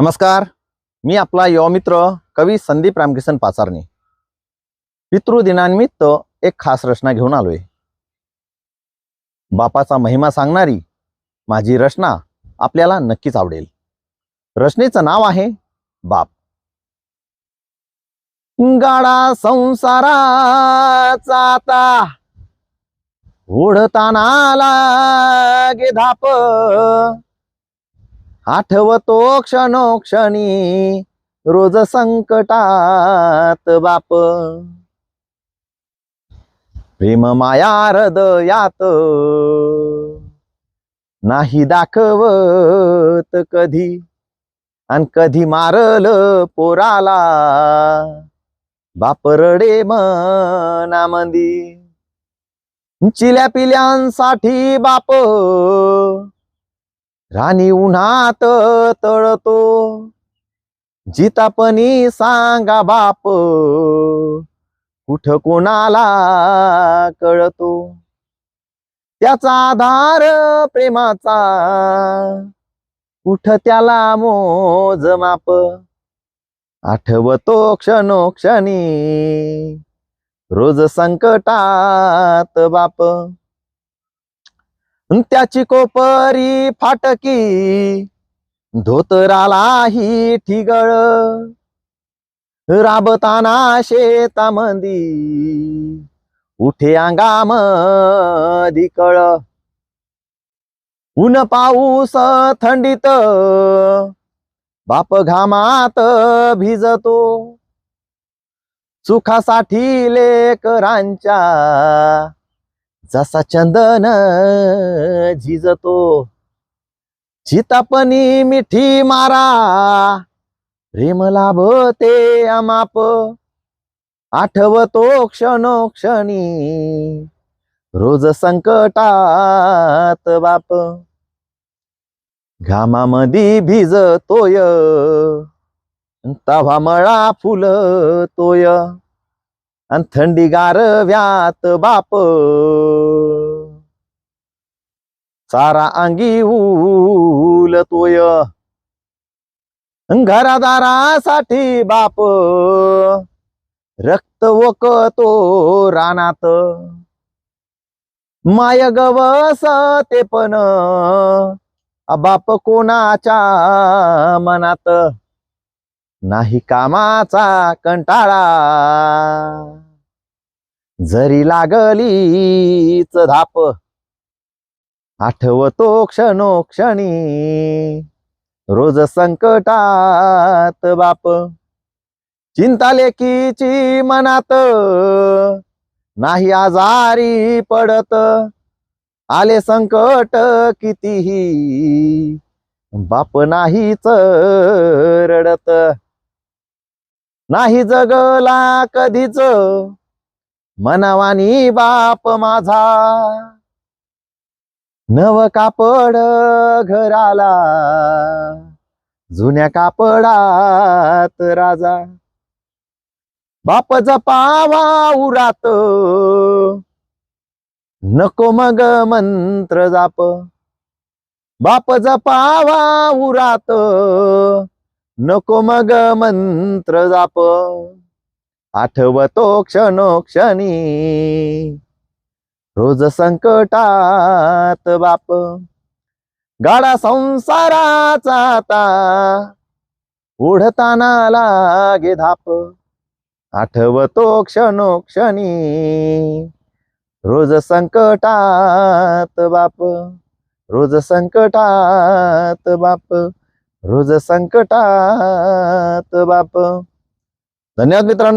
नमस्कार. मी आपला युवा मित्र कवी संदीप रामकिशन पाचारणे. पितृदिनानिमित्त एक खास रचना घेऊन आलोय. बापाचा महिमा सांगणारी माझी रचना आपल्याला नक्कीच आवडेल. रचनेचं नाव आहे बाप. गाडा संसाराचा आता ओढताना लागे धाप. आठवतो क्षणोक्षणी रोज संकटात बाप. प्रेम माया हृदयात नाही दाखवत कधी आणि कधी मारल पोराला. बाप रडे मनामंदी चिल्या पिल्यांसाठी बाप. राणी उन्हात तळतो. जितापणी सांगा बाप कुठ कोणाला कळतो? त्याचा आधार प्रेमाचा कुठ त्याला मोज माप? आठवतो क्षणोक्षणी रोज संकटात बाप. त्याची कोपरी फाटकी धोतरालाही ठिगळ. राबताना शेतामंदी उठे अंगाम दिकळ ऊन पाऊस थंडीत बाप घामात भिजतो. सुखासाठी लेकरांच्या जसा चंदन झिजतो चितापणी मिठी मारा. प्रेम लाभते अमाप आठवतो क्षणोक्षणी. रोज संकटात बाप घामामधी भिजतोय तवा मळा फुलतोय. आणि थंडी गारव्यात बाप सारा अंगी उलतोय. घरादारासाठी बाप रक्त वकतो रानात. माय गवस ते पण बाप कोणाच्या मनात. नाही कामाचा कंटाळा. जरी लागलीच धाप आठवतो क्षणोक्षणी. रोज संकटात बाप. चिंता लेखीची मनात. नाही आजारी पडत. आले संकट कितीही. बाप नाहीच रडत नाही जगला कधीच. मनावानी बाप माझा. नव कापड घराला जुन्या कापडात राजा. बाप जपावा उरात नको मग मंत्र जाप. बाप जपावा उरात नको मग मंत्र जाप. आठवतो क्षणोक्षणी रोज संकटात बाप. गाडा संसाराचा आता ओढताना लागे धाप. आठवतो क्षणोक्षणी रोज संकटात बाप. रोज संकटात बाप. रोज संकटात बाप. धन्यवाद मित्रांनो.